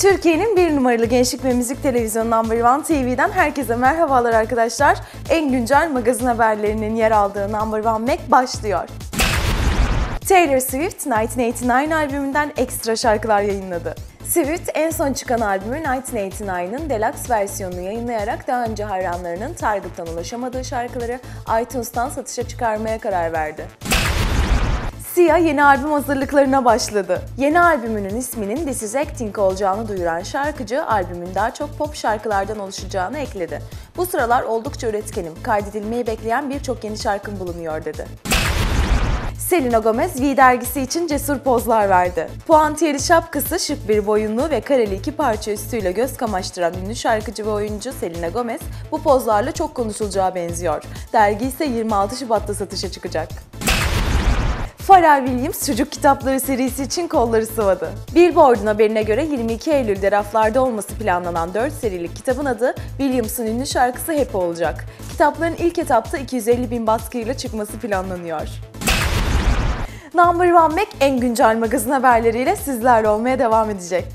Türkiye'nin bir numaralı gençlik ve müzik televizyonu Number One TV'den herkese merhabalar arkadaşlar. En güncel magazin haberlerinin yer aldığı Number One Mac başlıyor. Taylor Swift 1989 albümünden ekstra şarkılar yayınladı. Swift en son çıkan albümü 1989'ın deluxe versiyonunu yayınlayarak daha önce hayranlarının Target'tan ulaşamadığı şarkıları iTunes'tan satışa çıkarmaya karar verdi. Sia yeni albüm hazırlıklarına başladı. Yeni albümünün isminin This Is Acting olacağını duyuran şarkıcı albümün daha çok pop şarkılardan oluşacağını ekledi. Bu sıralar oldukça üretkenim, kaydedilmeyi bekleyen birçok yeni şarkım bulunuyor dedi. Selena Gomez V dergisi için cesur pozlar verdi. Puantiyeli şapkası, şık bir boyunluğu ve kareli iki parça üstüyle göz kamaştıran ünlü şarkıcı ve oyuncu Selena Gomez bu pozlarla çok konuşulacağı benziyor. Dergi ise 26 Şubat'ta satışa çıkacak. Pharrell Williams çocuk kitapları serisi için kolları sıvadı. Billboard'un haberine göre 22 Eylül'de raflarda olması planlanan 4 serilik kitabın adı Williams'ın ünlü şarkısı Happy olacak. Kitapların ilk etapta 250 bin baskıyla çıkması planlanıyor. Number One Mac en güncel magazin haberleriyle sizlerle olmaya devam edecek.